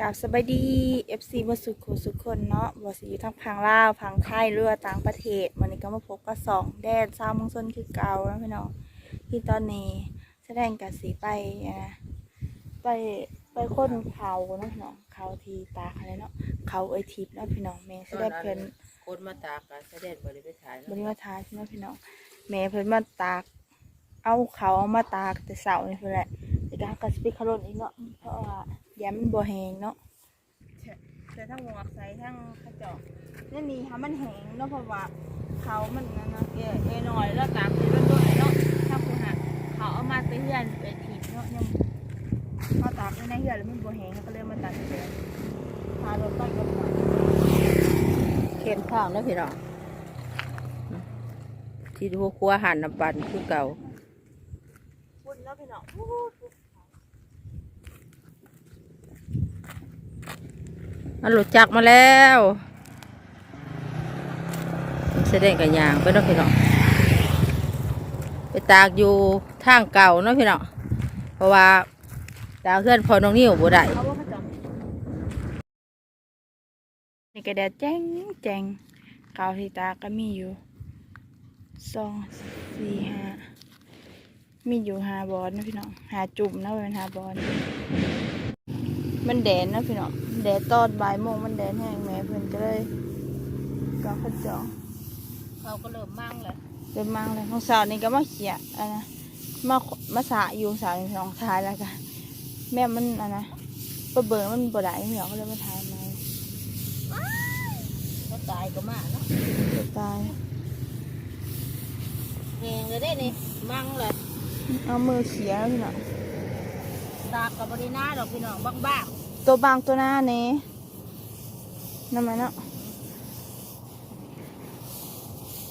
กับสบายดี FC มาสุดโคสุดคนเนาะบ่สิอยู่ทั้งพังลาวพังไทยหรือว่าต่างประเทศวันนี้ก็มาพบกับสองแดนซาวเมองซนคือเก่าแล้วพี่น้องที่ตอนนี้แสดงกับสีไปอะไปไปค้นเขาเนาะพี่น้องเขาที่ตาอะไรเนาะเขาเอยทิพย์เนาะพี่น้องแม่แสดงเพิ่นคนมาตากการแสดงบริเวณถ่ายบริมาทาใช่ไหมพี่น้องแม่เพิ่นมาตาก เอาเขาเอามาตากแต่เสานี่เพิ่นแหละแต่ก็กระสปิคารนอีกเนาะเพราะว่าแย้มมันบ่แห้งเนาะใส่ทั้งหมวกใส่ทั้งกระจอกนี่นี่ค่ะมันแห้งเนาะเพราะว่าเขามันนั่นนะเอเอหน่อยแล้วตากเป็นต้นๆเนาะถ้าคุณหาเขาเอามาไปเฮือนไปถีบเนาะยังเขาตากไว้ในเฮือนแล้วมันบ่แห้งเขาก็เลยมาตากเฉยพารถไปกับเขาเข็นข้าวนะพี่น้องที่ดูครัวหันน้ำปันคือเก่าพุ่นเนาะพี่น้อง อันหลุดจักมาแล้วแสดงกับยางไปเนาะพี่น้องไปตากอยู่ทางเก่าเนาะพี่น้องเพราะว่าดาวเพื่อนพอน้องนิ้วบ่ได้เขาว่าเขาจำนี่ก็แดดแจ้งแจ้งขาที่ตาก็มีอยู่สองสี่ห้ามีอยู่ห้าบอลนะพี่น้องหาจุ่มนะเป็นหาบอลมันแดดนะพี่น้อง แดดตอนบ่ายโมงมันแดดแห้งแม่เพิ่นก็เลยก็เขาจองเขาก็เริ่มมั่งเลยเดินมาเลยของสาวนี่ก็มาเขียอันนะมามาสาอยู่สาวนี่พี่น้องทายแล้วกันแม่มันอันนะประเบิดมันบ่ได้พี่น้องก็เลยมาทายมาก็ตายก็มาเนาะจะตายแหงเลยได้นี่มั่งเลยเอามือเขียแล้วพี่น้องตากกับบริณาดอกพี่น้องบ้าง ตัวบางตัวหน้านี้นั่นมันเนาะ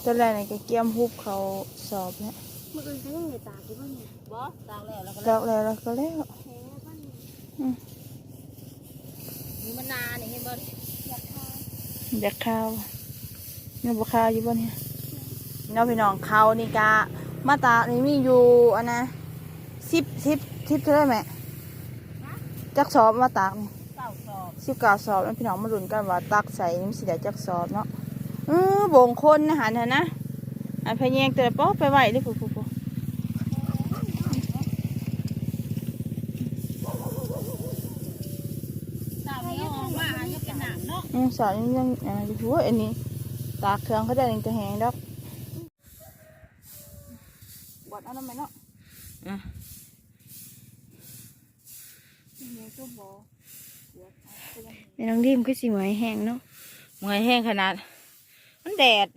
ตัวแรกนี่ก็เกี่ยมฮุบเขาสอบเนี่ยมื่อคืนเขายังเหนื่อยตากอยู่บ้านเนี่ยๆบ่ตากแล้วแล้วก็แล้วแล้วแล้วก็แล้วแพ้บ้านเนี่ยมีมะนาวนี่เห็นบ่อยากทานอยากข้าวยังบ่ข้าวอยู่บ่เนี่ยเนาะพี่น้องเขานี่กะมาตรานี่มีอยู่อันนะสิบสิบสิบเท่าไหรแม่ จักสอบมาตากนี่เก้าสอบสิบเก้าสอบแล้วพี่น้องมาลุ้นกันว่าตักใส่นี่มันสิได้จักสอบเนาะเออโบงคนนะหันเถอะนะอันพะแยงแต่ละป๊อไปไหวเด้อผู้ผู้ผู้สาวนี้ออกมาอาจจะเป็นหนังเนาะอืมสาวนี่ยังอ่าอยู่หัวอันนี้ตากเครื่องเขาได้ยังจะแหงดอกบดเอาน้ำไหมเนาะอะ แม่ น้องดิมก็สิหมายแห้งเนาะเมื่อยแห้งขนาด มันแดด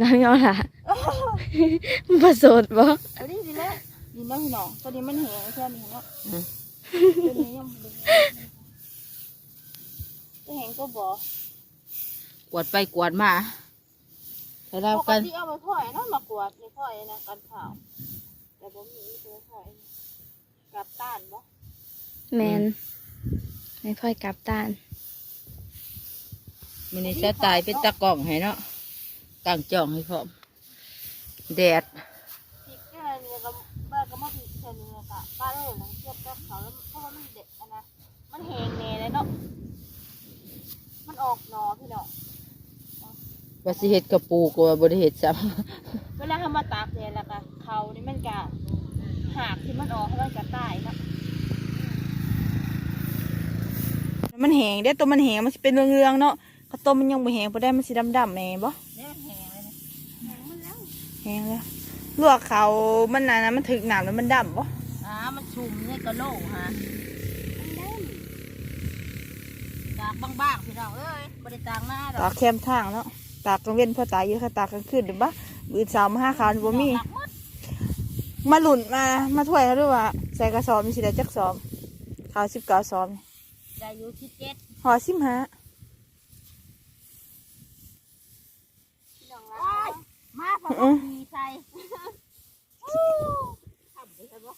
น้ำยอล่ะมันผสมบ่เอาดิดีแล้วดีมากพี่น้องตอนนี้มันแห้งแค่นี้เนาะอืมตัวนี้ยังบ่ได้จะแห้งก็บ่กวดไปกวดมา แต่เราปกกันติเอาไปพ่อยเนาะมากวาดในพ่อยนะกันเผาแต่บ่มีตัวพ่อยกับต้านบ่แมนไม่พ่อยกลับตานมันนี่จะตายเป็นตะกล่องให้เนาะกางจ่องให้พร้อมแดดพริกแค่นี้ก็บ้าก็มาพริกแค่นี้ก็ป้าเลยหลังเทียบกับเขาแล้วเพราะว่ามันเด็ดอะนะมันแห้งแน่เลยเนาะมันออกหนอพี่น้อง ว่าสิเฮ็ดกระปูกว่าบ่ได้เฮ็ดซ้เวลาทำมาตากเนี่ยแล้วก็เขานี่มันก็หากที่มันออกมันก็ตายเนาะมันแห้งเด้ตัวมันแห้งมันสิเป็นเรื่องๆเนาะข้าวต้มมันยังบ่แห้งบ่ได้มันสิดำๆแน่บ่ำเนี่ยแห้งเลยนะแห้งแล้วลวกเขามันน่ะนะมันถึกน้ำแล้วมันดำบ่อ่ามันชุ่มเนี่ยกระโหลกฮะตากบ้างๆพี่น้องเอ้ยบ่ได้ตากหน้าดอตากกแคมทางเนาะ ตากกลางเว้นพอตายอยู่ค่ะตากกลางคืนเดี๋ยวบ่บืนสาวมาห้าขาวนี่บ่มีตากหมดมาหลุนมามาถ้วยเขาด้วยว่า ใส่กระสอบมีสิได้จักสอบขาวสิบเก้าสอบนี่ได้อยู่ที่เจ็ดห่อสิบห้ามาพอบ่มีใส่ทำได้บ่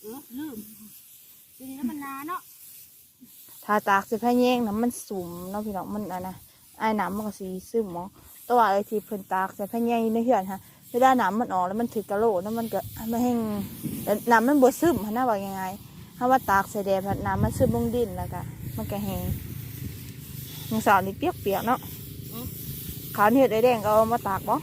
เออลืมทีนี้มันนานเนาะถ้าตากสิพะแยงน้ำมันสุ่มเนาะพี่น้องมันอะนะ ไอ้น้ำมันก็สีซึมหมอแตัวาไอ้ที่เพิ่นตากใส่พะแยงอยู่ในเหือนฮะเวลาน้ำมันออกแล้วมันถือกระโหลกแล้วมันก็มันแห้งแต่น้ำมันบดซึมหันหน้าว่ายังไงถ้าว่าตากใส่แดดพัดน้ำมันซึมลงดินแล้วก็มันก็แห้งยังสาวนี่เปียกเปียกๆเนาะขาวนี่เห็ดไอ้แดงก็เอามาตากบ่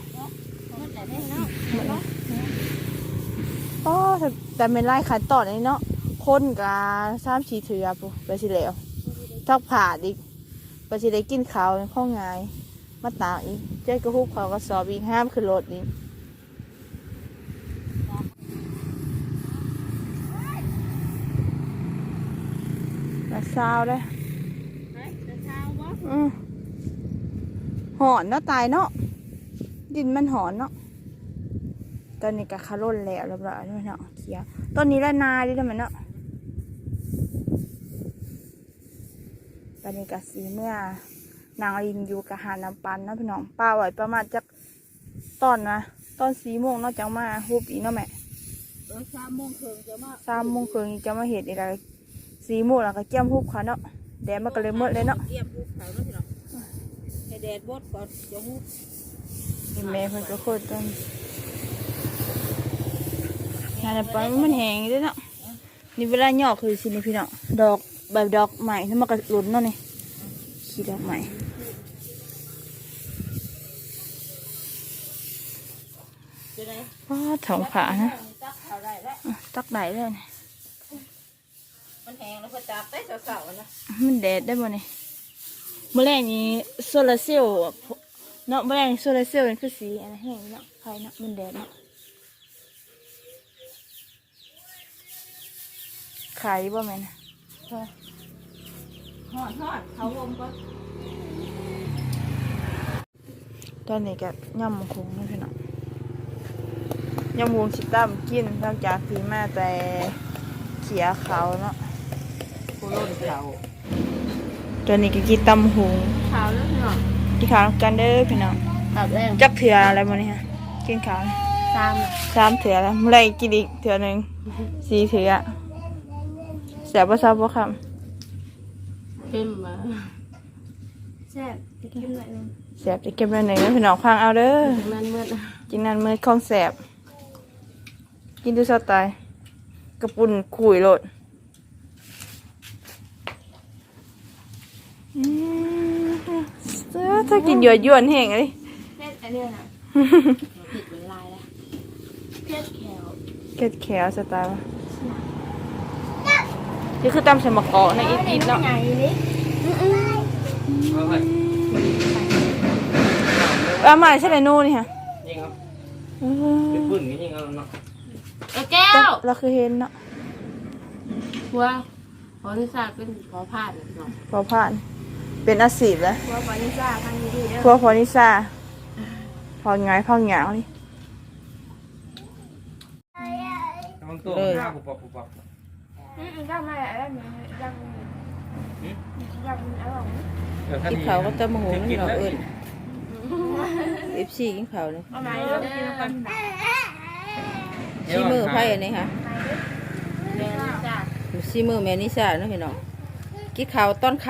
อ๋อแต่แต่เป็นไล่ขันตอนนี้เนาะคนกับซ้ำชีเถือปุ๊ไปสิแล้วทักผ่าดิไปสิได้กินข้าวในข้องไงาย มาตากอีกเจ๊กระหุบเขาก็สอบอีกห้ามขึ้นรถอีกมาซาวเลยอืมหอนเนาะตายเนาะดินมันหอนเนาะตอนนี้ก็คาร่นแล้วเรียบร้อยแล้วเนาะเขียวตอนนี้ละนาดิแล้วมันเนาะ ตอนนี้ก็สีเมื่อนางลินอยู่กับหาน้ำปันเนาะพี่น้องป้าไหวประมาณจักตอนนะตอนสีโมงเนาะจังมาฮุบอีเนาะแม่เออสามโมงครึ่งจะมาสามโมงครึ่งจะมาเห็ดอะไรสีโมงแล้วก็เจียมฮุบค่ะเนาะแดดมันก็เลยมืดเลยเนาะเกี่ยมภูเขาเนาะพี่น้องให้แดดบดก่อนจะหุบนี่แม่เพิ่นก็โคตรต้นงานปานมันแห้งด้วยเนาะนี่เวลาหยอกคือสินี่พี่น้องดอก แบบดอกใหม่ที่มันก็หลุนเนาะนี่ขี้ดอกใหม่จะได้ว้าถองขานะตักเขาได้แล้วอะตักไหนเลยนี่มันแห้งแล้วพอจับได้เสาๆนะมันแดดได้บ่นี่เมื่อแรกนี้โซลาร์เซลล์เนาะเมื่อแรกนี้โซลาร์เซลล์นี่คือสีอะไรแห้งเนาะไฟเนาะมันแดดเนาะขายบ่แม่น หอดหอดเขาลมก็ตอนนี้ก็ย่ำคงนี่พี่น้องย่ำวงชิตั้มกินหลังจากที่มาแต่เขียเขาเนาะผู้ล้นเขาตอนนี้ก็กินตำหุงขาวแล้วพี่น้องกินข้าวกันเด้อพี่น้องตับแรงจักเถื่ออะไรมาเนี่ยกินข้าวตามสามเถื่อแล้วเมื่อไรกินอีกเถื่อหนึ่งสี่เถื่อ แสบบ่ทราบบ่คเข้มมาแซ่บจะกินหน่อยหนึงำแสบจะเก็บไว้หนึ่งนะพี่น้องฟังเอาเด้อมันมืดกินนั่นมือของแสบกินดูสดตายกระปุ่นขุยโลดอืมถ้ากินหยวนยวนๆแห้งเลยเผ็ดอันเนี้ยนะผิดเป็นลายแล้วเผ็ดแขวเก็ดแขวสไตล์วะ นี่คือตำใส่มะกอกในอีทๆเนาะไหนนี่เอามาใช่ไหมนู่นนี่ฮะยิงครับเออเป็นปุ่นก็ยิงเอาเนาะเออแก้วเราคือเห็นเนาะหัวขอที่ทราบเป็นขอพลาดนะพี่น้องพอผ่าน เป็นอาชีพแล้วว่าปานิซ่าพันดีๆเด้อพวกพอนิซาพอไงพอหยางนี่กำลังตัวข้าวปุบปับปุบปับ อืมก็ไม่อะไรเนี่ยยังยังอร่อยเดี๋ยวท่านกินเขาวก็จะมาหุงพี่น้องเอิญเอฟซีกินเขาวเลยเอาไหมเด้อกินกันซีมือไพ่อันนี้ค่ะซีมือแมนิสาเนาะพี่น้องกินข้าวต้นค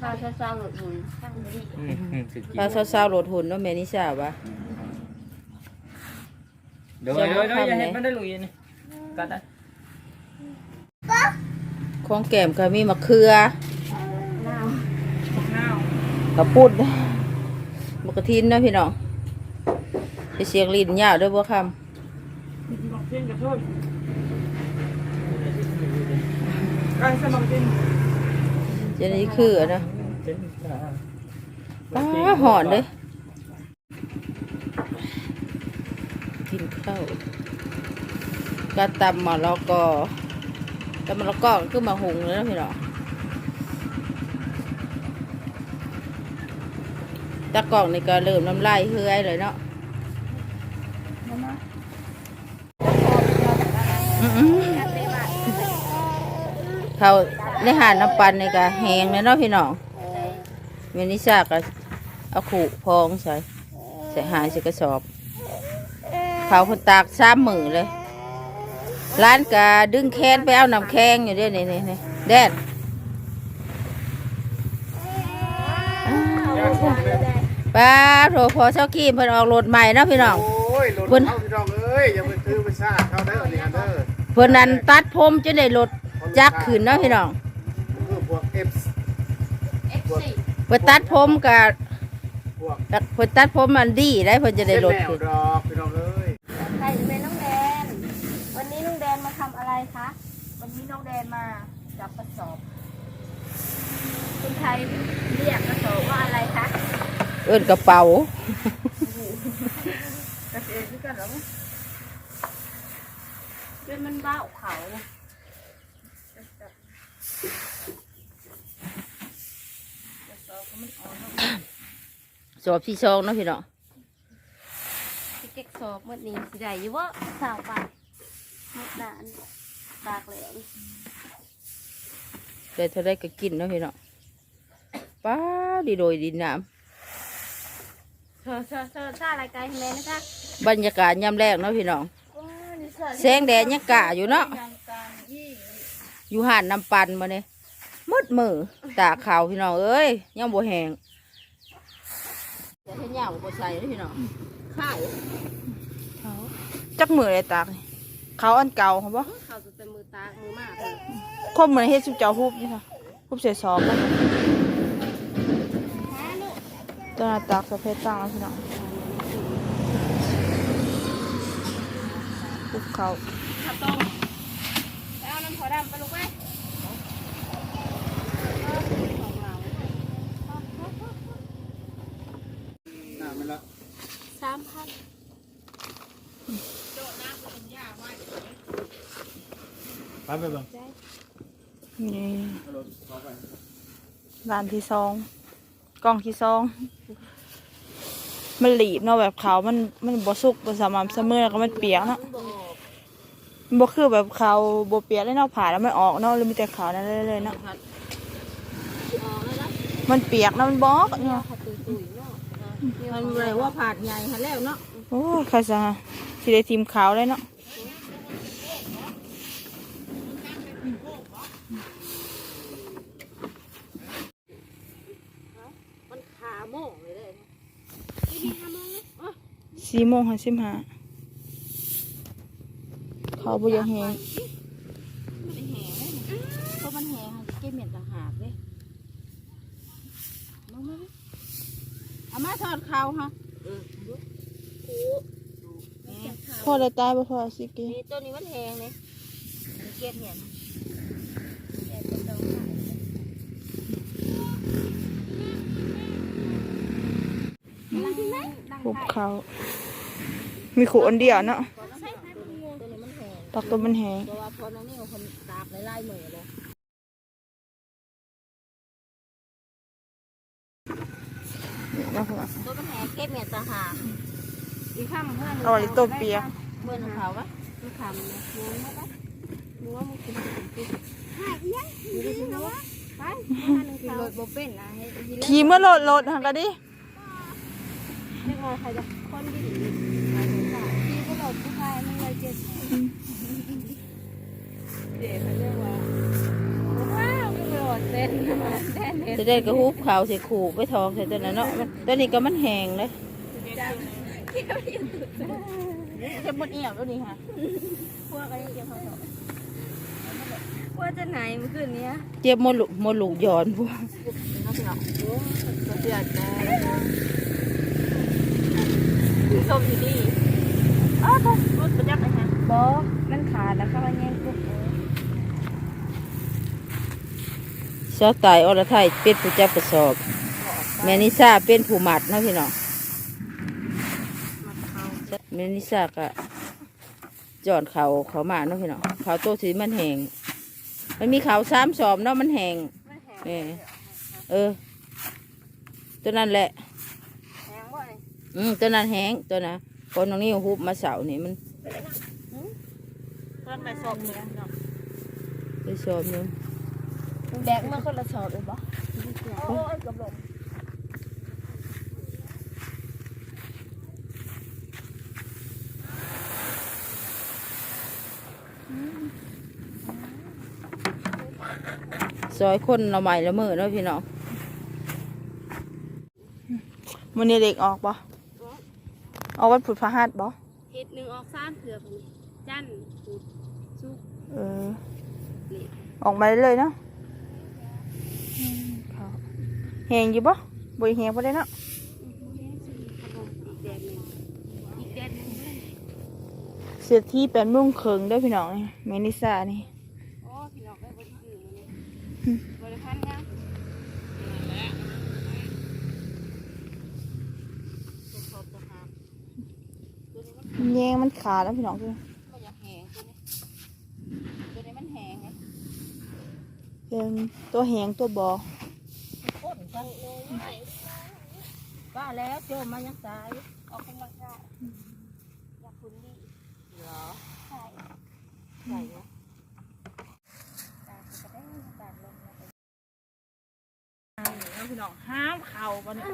ซาซาซาหลุดหุ่นตั้งดีอืมอืมสุดำยปลาอดซาวๆโหลดหุ่นเนาะแมนิสาวะเดี๋ยวเดี๋ยวเดี๋ยวอย่าเห็นมันได้ลุยนี่ กัดได้ของแก้มก็มีมะเขือน้าวกระปุดมะกระทินเนาะพี่น้องจะเสียงลิ้นยาวด้วยบ่คไก่สมัครดินำจะนี่คืออะนะเป็นตาป้าหอนเลยกินข้าว ก็ตำมะละกอตำมะละกอก็คือมาหุงเลยนะพี่น้องตะกองนี่ก็เริ่มน้ำลายเฮือยเลยเนาะเขาในหาดน้ำปันนี่ก็แห้งเลยเนาะพี่น้องเมนิซาก็เอาขู่พองใส่ใส่หายใส่กระสอบเขาคนตากสามมือเลย ร้านก็ดึงแคนไปเอาน้ำแข็งอยู่เด้วยนี่นี่นี่แดดไปป้าโถพอเช้ากี้เพิ่นออกรถใหม่เนาะพี่น้องโอ้ยรถเพิ่นเข้าพี่น้องเอ้ยอย่าไปซื้อไปซ่าเข้าได้อันนี้อันเด้อเพิ่นนั้นตัดผมจนได้รถจักรขึ้นเนาะพี่น้องคือพวก F พวกเพิ่นตัดผมกับพวกเพิ่นตัดผมมันดีได้เพิ่นจะได้รถเส้นแนวขึ้นดอกพี่น้องเอ้ย ใครเป็นน้องแดน วันนี้น้องแดนมาทำอะไรคะ วันนี้น้องแดนมาจับกระสอบคุณไทยเรียกกระสอบว่าอะไรคะเอิ้นกระเป๋า กระเซ็นด้วยกันเหรอเป็นมันบ้าเขานะสอบที่ซองเนาะพี่น้องที่เก็กสอบเมื่อนี้สิได้อยู่ว่าสาวไปหมดนาน ตากเหลวได้เท่าได้ก็กินเนาะพี่น้องป้าดีโดยดีน้เธอเธอเธอท่ารายการให้แม่นะคะำบรรยากาศยามแรกเนาะพี่น้องแสงแดดยังกะอยู่เนาะอยู่ห่านน้ำปันมาเนี่ยมืดมือตาขาวพี่น้องเอ้ยยังบ่แห้งจะให้ย่างบ่ใส่เด้อพี่น้องข้าวเขาจักมือเลยตากนี่เขาอันเก่าเขาบ่เขาจะเป็นมือ ตากมือมากเลยคมเหมือนเฮ็ดสุเจ้าฮุบนี่ค่ะฮุบใส่ซอบแล้วตอนนั้นตากสะเพชตั้งแล้วพี่น้องฮุบเขาข้วต้มไปเอาน้ำขอดำไปลูกไป น่ามันละ สามพัน ไปไปเบิ่งนี่เอารถเข้าไปร้านที่สองกล้องที่สองมันหลีบเนาะแบบเขาวมันมันบ่สุกบ่สม่ำเสมอแล้วก็มันเปียกเนาะมันบ่คือแบบเขาวบ่เปียกเลยเนาะผ่าแล้วมันออกเนาะเลยมีแต่ขาวนั่นเลยเลยเนาะอ๋อแล้วนะมันเปียกนะมันบอกเนาะข้าวตุยตุยเนาะมันเลยว่าผาดใหญ่หันแล้วเนาะโอ้ยใครจะสิได้ทีมขาวเลยเนาะ มันขาโมงเลยเลย สี่โมงห้าสิบห้าเขาบ่อยากแหงเพราะมันแห้งเก็บเมียนต่างหากเลยมามาเอามาทอดข้าวฮะพ่อได้ตายบ่พ่อสิเกนี่ตัวนี้มันแห้งเลยเก็บเห็นพบเขา มีขู่อันเดียวเนาะตัวนี้มันแห้งตักตัวมันแหงเพราะว่าพอน้องนี่คนตากไล่ๆมือเลยนี่นะพ่อตัวมันแห้งเก็บเมียนต่างหากอีกข้ามเพื่อนเอาอีกตัวเปียกเมื่อเขาวะอีกข้ามเนี่ยนัวนะนัวมึงกินกินหายยังอยู่ดีๆนะวะไปกินรถโบเป็นนะให้ทีแรกขี่เมื่อโหลดโหลดหังก็ดินึกว่าใครจะคนดี จ็ดเด็กเขาเรียกว่าว้าวกระโดดเต้นเต้นเต้นจะได้กระฮุบขาวใส่ขู่ไปทองใส่ตัวนั้นเนาะมันตัวนี้ก็มันแห้งเลยเก็บหมดเอี่ยวตัวนี้ค่ะพวกอะไรเกี่ยวกับว่าจะไหนเมื่อคืนนี้เจ็บหมดลูกหมดลูกหย่อนพวกเสียใจชมอยู่ดี อ้าวรถประยักษ์เลยฮะบอมันขาดแล้วค่ะวันนี้ปุ๊บเจ้าตายอรไทยเป็นผู้จับกระสอบ แม่นิสาเป็นผู้หมัดเนาะพี่น้องแม่นิสาก็จอดเขาเขามาเนาะพี่น้องเขาโตสีมันแหงมันมีเขาสามสอบเนาะมันแหงเออเออตัวนั้นแหละแหงบ่อยอืมตัวนั้นแหงตัวนะ คนตรงนี้ฮุบมาเสานี่มันต้นไปสอบเนี่ยไปสอบหนึงแบกมาคนละสอบเลยบ่โอ้ยกับหลงซอยคนละใหม่ละมือเนาะพี่น้องมื้อนี้เด็กออกบ่ ออกวันพุธพฤหัสบ่เฮ็ดหนึ่งออกสามเถื่อพุ่นจันทร์พุธศุกร์เออ นี่ออกมาเลยๆเนาะอืมเขาแหงอยู่บ่บ่แหงบ่ได้เนาะอีกแดดหนึ่งอีกแดดหนึ่งเลยเสื้อที่เป็นมุ่งเคิงเด้อพี่น้องนี่แม่นิสานี่ โอ้พี่น้องก็บ่ได้ซื้อมาเนี่ยบริพันธ์ยัง แยงมันขาดแล้วพี่น้องคือก็อยากแหงตัวนี้ตัวนี้มันแหงไงเป็นตัวแหงตัวบ่ป้าแล้วโจมมายังตายออกกำลังกายอยากคุณดีเหรอใช่ใส่นะตาก็ได้ตาลงมา เอา พี่น้องห้ามเข่าบ่เนี่ย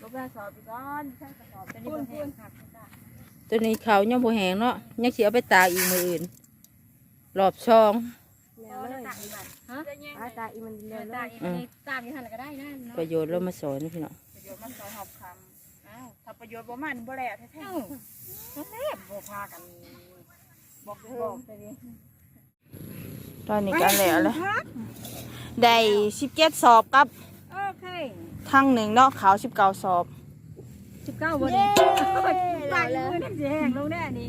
ลบได้สอบอีกก่อนใช่สอบเป็นนี่บ่แหงครับตัวนี้เขายังบ่แหงเนาะยังสิเอาไปตากอีกมืออื่นรอบช่องแล้วเลยตาอีมันฮะตาอีมันเร็วเลยอืมตาอีหันก็ได้นะเนาะประโยชน์เรามาสอนนะพี่น้องประโยชน์มันสอนหอบคำอ้าวถ้าประโยชน์บ่มันบ่แล้วแท้ๆแท้ๆบ่พากันบอกบอกไปดิตอนนี้กันแล้วเลย ได้17สอบกับโอเคทั้งหนึ่งเนาะขาว19สอบสิบเก้าวันนี้ตาอีมันจะแหงลงแน่นี่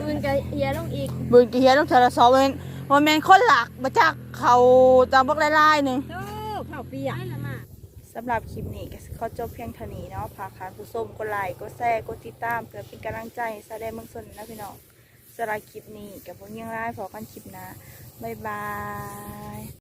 ปืนกับเอียลงอีกบืนกี่เฮียต้องเทละสอบเว้นว่าแม่นคนหลักมาจากเขาตามพวกไล่ๆหนึ่งโอ้ข้าวเปียกละมาสำหรับคลิปนี้ก็เขาจบเพียงเท่านี้เนาะพาคานผู้ส้มกดไลค์กดแชร์กดติดตามเพื่อเป็นกำลังใจให้แสดงเมืองสนนะพี่น้องสำหรับคลิปนี้กับพวกยังไล่พอกันคลิปหนะบ๊ายบาย